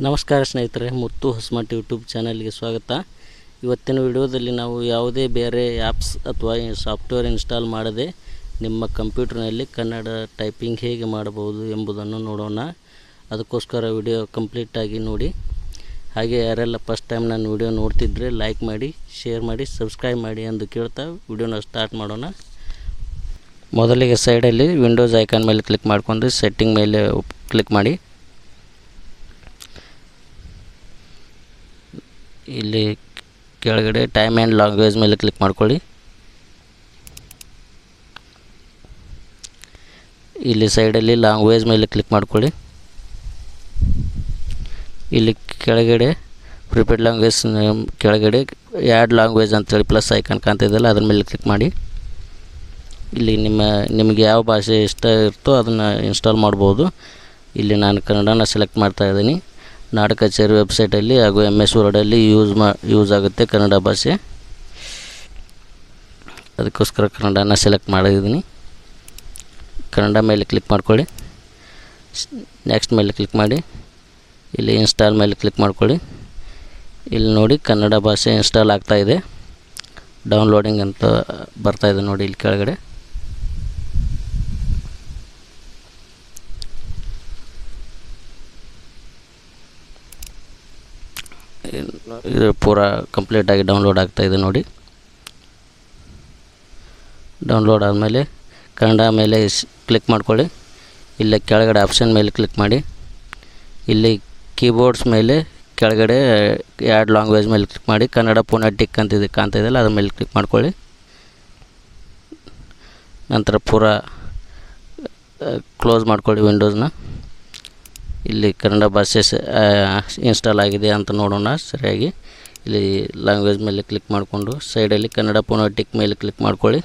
ನಮಸ್ಕಾರ ಸ್ನೇಹಿತರೆ, ಮುತ್ತು ಹೊಸಮಠ ಯೂಟ್ಯೂಬ್ ಚಾನಲ್ಗೆ ಸ್ವಾಗತ. ಇವತ್ತಿನ ವಿಡಿಯೋದಲ್ಲಿ ನಾವು ಯಾವುದೇ ಬೇರೆ ಆ್ಯಪ್ಸ್ ಅಥವಾ ಸಾಫ್ಟ್ವೇರ್ ಇನ್ಸ್ಟಾಲ್ ಮಾಡದೆ ನಿಮ್ಮ ಕಂಪ್ಯೂಟರ್ನಲ್ಲಿ ಕನ್ನಡ ಟೈಪಿಂಗ್ ಹೇಗೆ ಮಾಡಬಹುದು ಎಂಬುದನ್ನು ನೋಡೋಣ. ಅದಕ್ಕೋಸ್ಕರ ವಿಡಿಯೋ ಕಂಪ್ಲೀಟಾಗಿ ನೋಡಿ. ಹಾಗೆ ಯಾರೆಲ್ಲ ಫಸ್ಟ್ ಟೈಮ್ ನಾನು ವಿಡಿಯೋ ನೋಡ್ತಿದ್ರೆ ಲೈಕ್ ಮಾಡಿ, ಶೇರ್ ಮಾಡಿ, ಸಬ್ಸ್ಕ್ರೈಬ್ ಮಾಡಿ ಎಂದು ಕೇಳ್ತಾ ವಿಡಿಯೋನ ಸ್ಟಾರ್ಟ್ ಮಾಡೋಣ. ಮೊದಲಿಗೆ ಸೈಡಲ್ಲಿ ವಿಂಡೋಸ್ ಐಕಾನ್ ಮೇಲೆ ಕ್ಲಿಕ್ ಮಾಡಿಕೊಂಡು, ಸೆಟ್ಟಿಂಗ್ ಮೇಲೆ ಕ್ಲಿಕ್ ಮಾಡಿ. ಇಲ್ಲಿ ಕೆಳಗಡೆ ಟೈಮ್ ಆ್ಯಂಡ್ ಲ್ಯಾಂಗ್ವೇಜ್ ಮೇಲೆ ಕ್ಲಿಕ್ ಮಾಡ್ಕೊಳ್ಳಿ. ಇಲ್ಲಿ ಸೈಡಲ್ಲಿ ಲ್ಯಾಂಗ್ವೇಜ್ ಮೇಲೆ ಕ್ಲಿಕ್ ಮಾಡ್ಕೊಳ್ಳಿ. ಇಲ್ಲಿ ಕೆಳಗಡೆ ಪ್ರಿಪೇಡ್ ಲ್ಯಾಂಗ್ವೇಜ್ ಕೆಳಗಡೆ ಆ್ಯಡ್ ಲ್ಯಾಂಗ್ವೇಜ್ ಅಂತೇಳಿ ಪ್ಲಸ್ ಐಕಾನ್ ಕಾಣ್ತಿದ್ದಲ್ಲ ಅದ್ರ ಮೇಲೆ ಕ್ಲಿಕ್ ಮಾಡಿ. ಇಲ್ಲಿ ನಿಮ್ಮ ನಿಮಗೆ ಯಾವ ಭಾಷೆ ಇಷ್ಟ ಇರ್ತೋ ಅದನ್ನು ಇನ್ಸ್ಟಾಲ್ ಮಾಡ್ಬೋದು. ಇಲ್ಲಿ ನಾನು ಕನ್ನಡನ ಸೆಲೆಕ್ಟ್ ಮಾಡ್ತಾ ಇದ್ದೀನಿ. ನಾಡ ಕಚೇರಿ ವೆಬ್ಸೈಟಲ್ಲಿ ಹಾಗೂ ಎಂ ಎಸ್ ವರ್ಡಲ್ಲಿ ಯೂಸ್ ಮಾ ಯೂಸ್ ಆಗುತ್ತೆ ಕನ್ನಡ ಭಾಷೆ. ಅದಕ್ಕೋಸ್ಕರ ಕನ್ನಡನ ಸೆಲೆಕ್ಟ್ ಮಾಡಿದ್ದೀನಿ. ಕನ್ನಡ ಮೇಲೆ ಕ್ಲಿಕ್ ಮಾಡ್ಕೊಳ್ಳಿ. ನೆಕ್ಸ್ಟ್ ಮೇಲೆ ಕ್ಲಿಕ್ ಮಾಡಿ. ಇಲ್ಲಿ ಇನ್ಸ್ಟಾಲ್ ಮೇಲೆ ಕ್ಲಿಕ್ ಮಾಡ್ಕೊಳ್ಳಿ. ಇಲ್ಲಿ ನೋಡಿ ಕನ್ನಡ ಭಾಷೆ ಇನ್ಸ್ಟಾಲ್ ಆಗ್ತಾ ಇದೆ. ಡೌನ್ಲೋಡಿಂಗ್ ಅಂತ ಬರ್ತಾ ಇದೆ ನೋಡಿ ಇಲ್ಲಿ ಕೆಳಗಡೆ. ಇದು ಪೂರಾ ಕಂಪ್ಲೀಟಾಗಿ ಡೌನ್ಲೋಡ್ ಆಗ್ತಾ ಇದೆ ನೋಡಿ. ಡೌನ್ಲೋಡ್ ಆದಮೇಲೆ ಕನ್ನಡ ಮೇಲೆ ಕ್ಲಿಕ್ ಮಾಡ್ಕೊಳ್ಳಿ. ಇಲ್ಲೇ ಕೆಳಗಡೆ ಆಪ್ಷನ್ ಮೇಲೆ ಕ್ಲಿಕ್ ಮಾಡಿ. ಇಲ್ಲಿ ಕೀಬೋರ್ಡ್ಸ್ ಮೇಲೆ ಕೆಳಗಡೆ ಎರಡು ಲ್ಯಾಂಗ್ವೇಜ್ ಮೇಲೆ ಕ್ಲಿಕ್ ಮಾಡಿ. ಕನ್ನಡ ಪುನಃ ಟಿಕ್ ಅಂತಿದೆ ಕಾಣ್ತಾ ಇದೆಯಲ್ಲ, ಅದ್ರ ಮೇಲೆ ಕ್ಲಿಕ್ ಮಾಡ್ಕೊಳ್ಳಿ. ನಂತರ ಪೂರಾ ಕ್ಲೋಸ್ ಮಾಡ್ಕೊಳ್ಳಿ ವಿಂಡೋಸ್ನ ಇಲ್ಲಿ ಕನ್ನಡ ಭಾಷೆ ಇನ್ಸ್ಟಾಲ್ ಆಗಿದೆ ಅಂತ ನೋಡೋಣ ಸರಿಯಾಗಿ. ಇಲ್ಲಿ ಲ್ಯಾಂಗ್ವೇಜ್ ಮೇಲೆ ಕ್ಲಿಕ್ ಮಾಡಿಕೊಂಡು ಸೈಡಲ್ಲಿ ಕನ್ನಡ ಫೋನೆಟಿಕ್ ಮೇಲೆ ಕ್ಲಿಕ್ ಮಾಡ್ಕೊಳ್ಳಿ.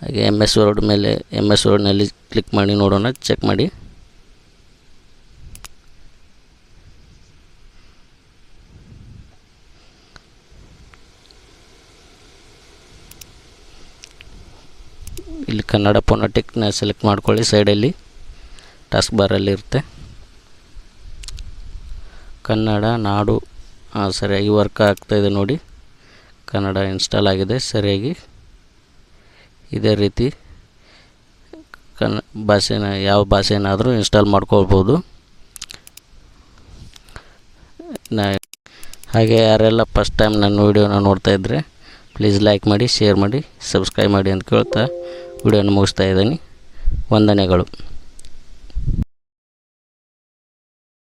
ಹಾಗೆ ಎಂ ಎಸ್ ವರ್ಡ್ ಮೇಲೆ ಎಂ ಎಸ್ ವರ್ಡ್ನಲ್ಲಿ ಕ್ಲಿಕ್ ಮಾಡಿ ನೋಡೋಣ ಚೆಕ್ ಮಾಡಿ. ಇಲ್ಲಿ ಕನ್ನಡ ಫೋನೆಟಿಕ್ನ ಸೆಲೆಕ್ಟ್ ಮಾಡ್ಕೊಳ್ಳಿ ಸೈಡಲ್ಲಿ ಟಾಸ್ಕ್ ಬಾರಲ್ಲಿ ಇರುತ್ತೆ. ಕನ್ನಡ, ನಾಡು ಸರಿಯಾಗಿ ವರ್ಕ್ ಆಗ್ತಾಯಿದೆ ನೋಡಿ. ಕನ್ನಡ ಇನ್ಸ್ಟಾಲ್ ಆಗಿದೆ ಸರಿಯಾಗಿ. ಇದೇ ರೀತಿ ಕನ್ನ ಭಾಷೆನ, ಯಾವ ಭಾಷೆನಾದರೂ ಇನ್ಸ್ಟಾಲ್ ಮಾಡ್ಕೊಳ್ಬೋದು. ನಾ, ಹಾಗೆ ಯಾರೆಲ್ಲ ಫಸ್ಟ್ ಟೈಮ್ ನನ್ನ ವೀಡಿಯೋನ ನೋಡ್ತಾ ಇದ್ದರೆ ಪ್ಲೀಸ್ ಲೈಕ್ ಮಾಡಿ ಶೇರ್ ಮಾಡಿ ಸಬ್ಸ್ಕ್ರೈಬ್ ಮಾಡಿ ಅಂತ ಕೇಳ್ತಾ ವಿಡಿಯೋನ ಮುಗಿಸ್ತಾ ಇದ್ದೀನಿ. ವಂದನೆಗಳು.